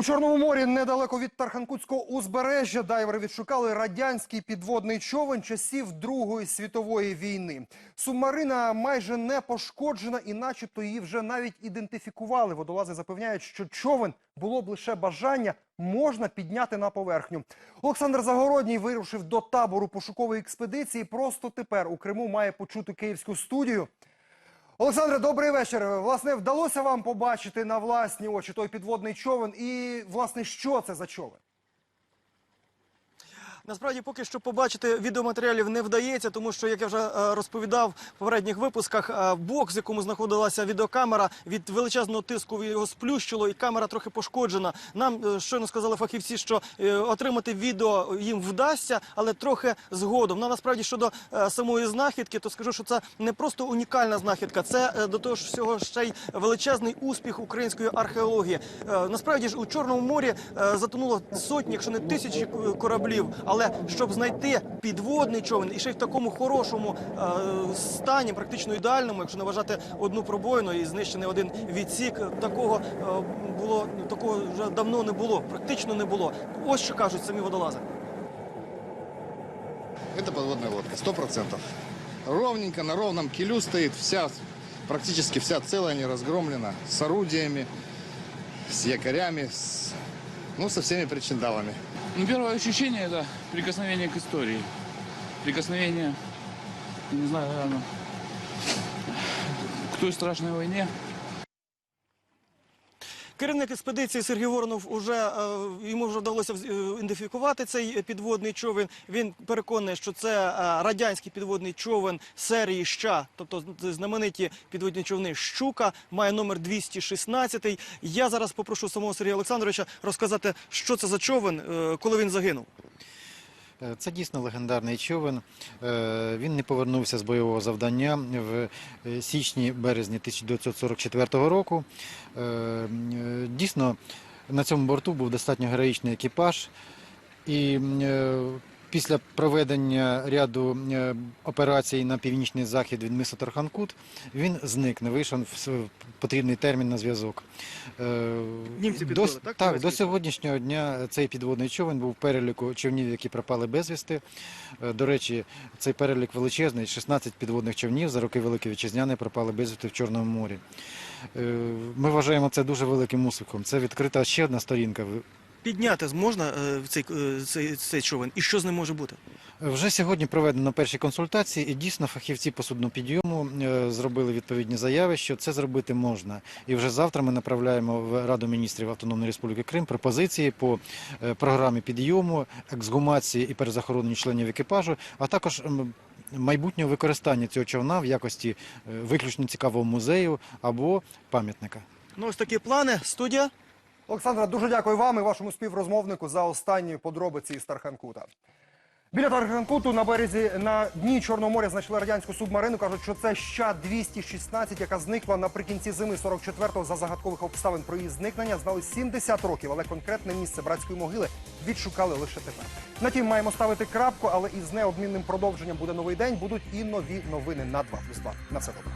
У Чорному морі, недалеко від Тарханкутського узбережжя, дайвери відшукали радянський підводний човен часів Другої світової війни. Субмарина майже не пошкоджена, і начебто її вже навіть ідентифікували. Водолази запевняють, що човен було б лише бажання, можна підняти на поверхню. Олександр Загородній вирушив до табору пошукової експедиції. Просто тепер у Криму має почути київську студію. Олександре, добрий вечір. Власне, вдалося вам побачити на власні очі той підводний човен і, власне, що це за човен? Насправді, поки що побачити відеоматеріалів не вдається, тому що, як я вже е, розповідав в попередніх випусках, е, бокс, в якому знаходилася відеокамера, від величезного тиску його сплющило, і камера трохи пошкоджена. Нам е, щойно сказали фахівці, що отримати відео їм вдасться, але трохи згодом. Ну, насправді щодо самої знахідки, то скажу, що це не просто унікальна знахідка, це до того ж всього ще й величезний успіх української археології. Насправді ж у Чорному морі затонуло сотні, якщо не тисячі кораблів. Але щоб знайти підводний човен і ще й в такому хорошому е, стані, практично ідеальному, якщо не вважати одну пробоїну і знищений один відсік, такого е, було такого вже давно не було, практично не було. Ось що кажуть самі водолази. Это подводная лодка, сто процентов. Ровненько, на ровном килю стоит, вся, практически вся целая, не разгромлена, с орудиями, с якорями, с, ну, со всеми причиндалами. Ну, первое ощущение это прикосновение к истории. Прикосновение, не знаю, наверное, к той страшной войне. Керівник експедиції Сергій Воронов уже е, йому вже вдалося е, ідентифікувати цей підводний човен. Він переконаний, що це е, радянський підводний човен серії «Ща», тобто знамениті підводні човни Щука, має номер 216. Я зараз попрошу самого Сергія Олександровича розказати, що це за човен, е, коли він загинув. Е, Це дійсно легендарний човен. Е, Він не повернувся з бойового завдання в е, січні-березні 1944 року. Дійсно, на цьому борту був достатньо героїчний екіпаж. І після проведення ряду е, операцій на північний захід від миса Торханкут він зник, не вийшов в потрібний термін на зв'язок. Е, Німці до, підбили, с- так, Так, до сьогоднішнього дня цей підводний човен був в переліку човнів, які пропали безвісти. Е, До речі, цей перелік величезний. 16 підводних човнів за роки Великої Вітчизняної пропали безвісти в Чорному морі. Ми вважаємо це дуже великим успіхом. Це відкрита ще одна сторінка. Підняти зможна е, цей, е, цей, цей човен? І що з ним може бути? Вже сьогодні проведено перші консультації, і дійсно фахівці по суднопідйому е, зробили відповідні заяви, що це зробити можна. І вже завтра ми направляємо в Раду міністрів Автономної Республіки Крим пропозиції по е, програмі підйому, ексгумації і перезахороненню членів екіпажу, а також майбутнього використання цього човна в якості е, виключно цікавого музею або пам'ятника. Ну, ось такі плани. Студія. Олександра, дуже дякую вам і вашому співрозмовнику за останні подробиці із Тарханкута. Біля Тарханкуту на березі на дні Чорного моря знайшли радянську субмарину. кажуть, що це ща 216 яка зникла наприкінці зими 44-го за загадкових обставин про її зникнення. Знали 70 років, але конкретне місце братської могили відшукали лише тепер. На тім маємо ставити крапку, але із неодмінним продовженням буде новий день. Будуть і нові новини на 2 плюс 2. На все добре.